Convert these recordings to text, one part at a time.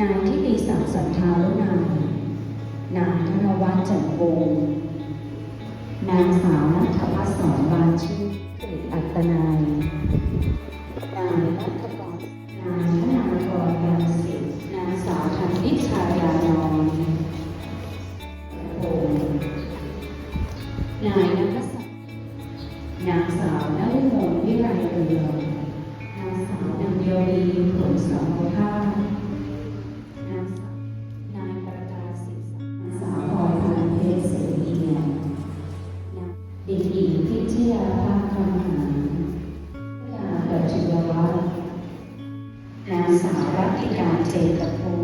นายที่มีศักดิ์ศรันทาลุนานนายธนวัฒน์จันวงนางสาวนัทพัฒน์สอนบานชื่อสิริอัตนายนายนัทกรนายธนากรยานสิทธิ์นางสาวธันนิชายานอนโงนายนัทศักดิ์นางสาวนัทมลวิไลเรือง ติการเจนกับภู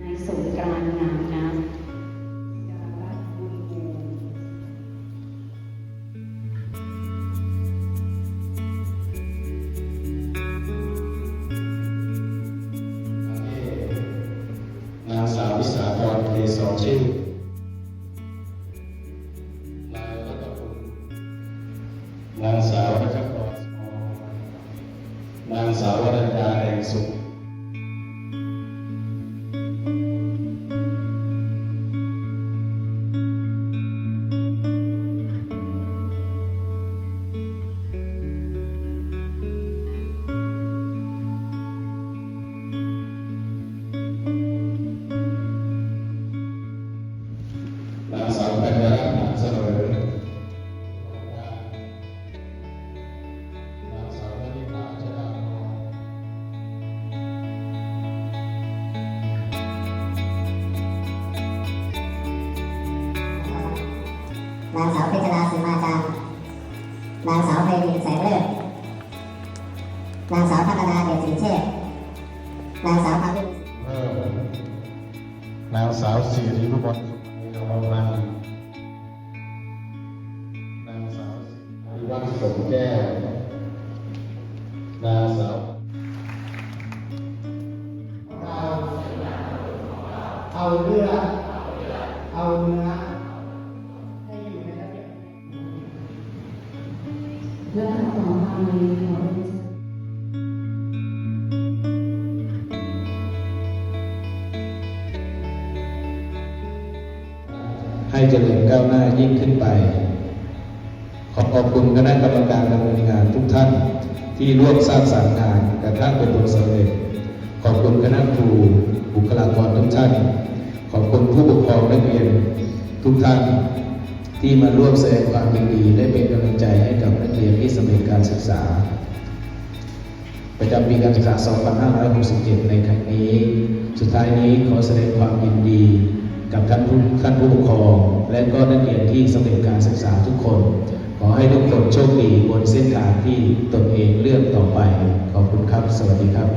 นายสงกรานต์งามนับดารัตน์บุญมูลนางสาววิสาพรเกศรชื่อ นางสาวกัญญารัตน์เสมอนางสาววนิมาจดาพรนางสาวเพชรดาสีมาจารย์นางสาวเพลินแสงเลิศนางสาวพัฒนาเดชสินเชษนางสาวพาวินนางสาวสิริรุบล วัฒน์สมแก้ว นางสาวเอาเลือดเอาเนื้อให้อยู่ในระเบียบและต่อไปขอเรียนเชิญให้เจริญก้าวหน้ายิ่งขึ้นไป ขอขอบคุณคณะกรรมการดำเนินงานทุกท่านที่ร่วมสร้างสรรค์งานกระทั่งเป็นผลสำเร็จ ขอบคุณคณะครูบุคลากรทุกท่าน ขอบคุณผู้ปกครองนักเรียนทุกท่านที่มาร่วมแสดงความยินดีและเป็นกำลังใจให้กับนักเรียนที่สำเร็จการศึกษา ประจำปีการศึกษา 2567 ในครั้งนี้ สุดท้ายนี้ขอแสดงความยินดี กับท่านผู้ท่านผู้ปกครอง และก็นักเรียนที่สำเร็จการศึกษาทุกคนขอให้ทุกคน โชคดีบนเส้นทางที่ตนเองเลือกต่อไป ขอบคุณครับ สวัสดีครับ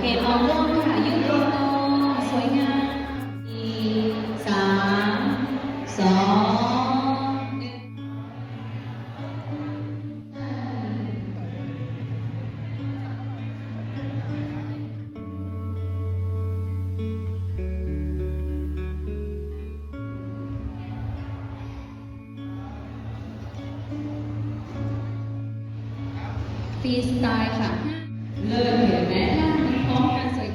เคมองร่วมค่ะยืดตัวตรงสวยงามสี่สามสองหนึ่งฟรีสไตล์ค่ะ เลิศเห็นไหม Thank.